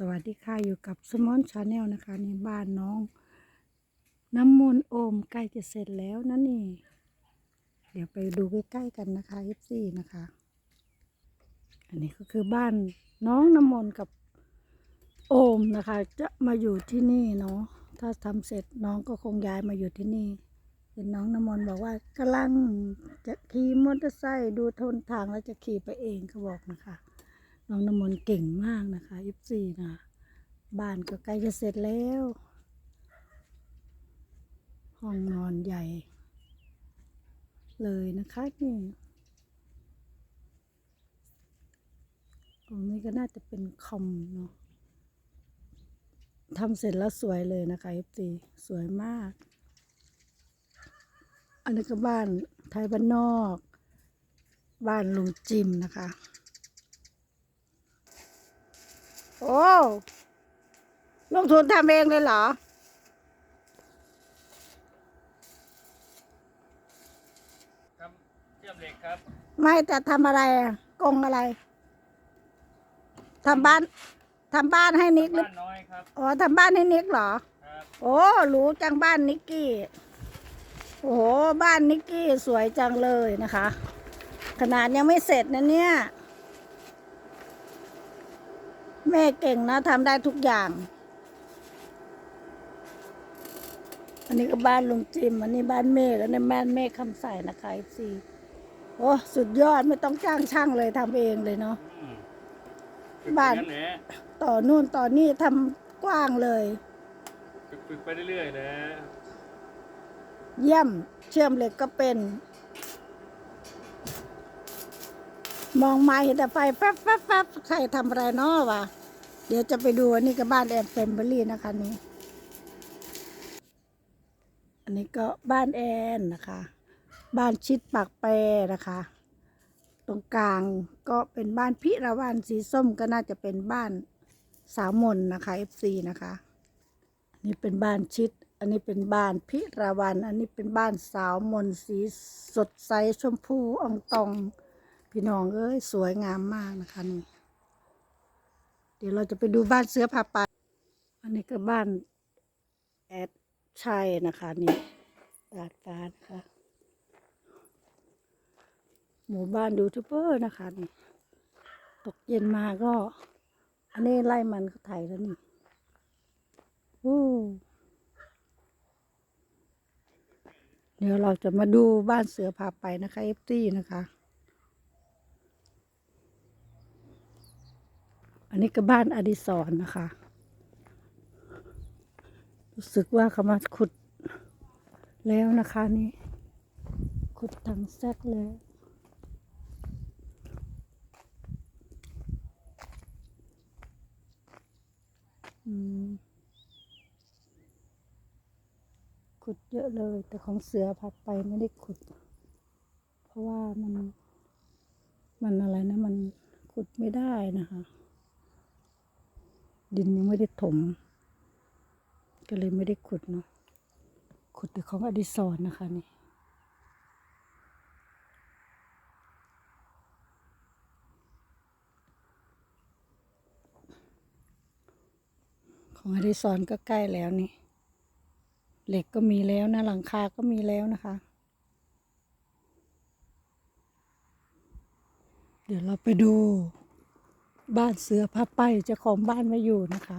สวัสดีค่ะอยู่กับสมอนชาแนลนะคะในบ้านน้อง น้ำมนต์โอมใกล้จะเสร็จแล้วนั่นนี่ เดี๋ยวไปดูใกล้ๆกันนะคะ F4 นะคะ อันนี้ก็คือบ้านน้องน้ำมนต์กับโอมนะคะ จะมาอยู่ที่นี่เนาะถ้าทำเสร็จน้องก็คงย้ายมาอยู่ที่นี่เห็นน้องน้ำมนต์บอกว่ากำลังจะขี่มอเตอร์ไซค์ดูทนทางแล้วจะขี่ไปเองเขาบอกนะคะ น้องน้ำมนต์เก่งมากนะคะ F4 นะบ้านก็ใกล้จะเสร็จแล้ว ห้องนอนใหญ่ เลยนะคะนี่ตรงนี้ก็น่าจะเป็นคอมเนาะทำเสร็จแล้วสวยเลยนะคะ F4 สวยมาก อันนี้ก็บ้านไทยบ้านนอก บ้านลุงจิมนะคะ โอ้ลงทุนทำเองเลยเหรอ ทำเชื่อมเหล็กครับ ไม่แต่ทำอะไรอะกงอะไรทำบ้านทำบ้านให้นิกหรือบ้านน้อยครับ อ๋อทำบ้านให้นิกเหรอ ครับ โอ้รู้จังบ้านนิกกี้ โอ้โหบ้านนิกกี้สวยจังเลยนะคะ ขนาดยังไม่เสร็จนะเนี่ย แม่เก่งนะทำได้ทุกอย่าง อันนี้ก็บ้านลุงจิม อันนี้บ้านเมฆอันนี้บ้านเมฆคำใสนะคะไอซีโอ้สุดยอดไม่ต้องจ้างช่างเลยทำเองเลยเนาะอืมบ้านฝึกอย่งแหละต่อนู่นต่อนี่ทำกว้างเลย ฝึกฝึกไปเรื่อยๆนะ เยี่ยมเชื่อมเหล็กก็เป็น มองมาเห็นแต่ไฟแป๊บแป๊บแป๊บใครทำอะไรเนาะวะเดี๋ยวจะไปดูอันนี้ก็บ้านแอนเฟมเบอรี่นะคะนี่อันนี้ก็บ้านแอนนะคะ บ้านชิดปากแปรนะคะ ตรงกลางก็เป็นบ้านพิระวันสีส้มก็น่าจะเป็นบ้านสาวมนนะคะ FC นะคะนนี้เป็นบ้านชิด อันนี้เป็นบ้านพิราวัน อันนี้เป็นบ้านสาวมนสีสดใสชมพูอองตอง พี่น้องเอ้ยสวยงามมากนะคะนี่ เดี๋ยวเราจะไปดูบ้านเสือผาไปอันนี้ก็บ้านแอดชัยนะคะนี่ดาดฟ้านะคะหมู่บ้านยูทูบเบอร์นะคะนี่ตกเย็นมาก็ อันนี้ไล่มันเขาไถแล้วนี่โอ้เดี๋ยวเราจะมาดูบ้านเสือพาไปนะคะเอฟซีนะคะ อันนี้ก็บ้านอดิศรนะคะ รู้สึกว่าเขามาขุดแล้วนะคะนี่ ขุดทางแซกแล้วขุดเยอะเลย แต่ของเสือพัดไปไม่ได้ขุด เพราะว่ามัน มันอะไรนะ มันขุดไม่ได้นะคะ ดินยังไม่ได้ถม ก็เลยไม่ได้ขุดเนาะขุดแต่ของอดิศรนะคะนี่ของอดิศรก็ใกล้แล้วนี่ เหล็กก็มีแล้วนะ หลังคาก็มีแล้วนะคะ เดี๋ยวเราไปดู บ้านเสือผ้าไปเจ้าของบ้านไม่อยู่นะคะ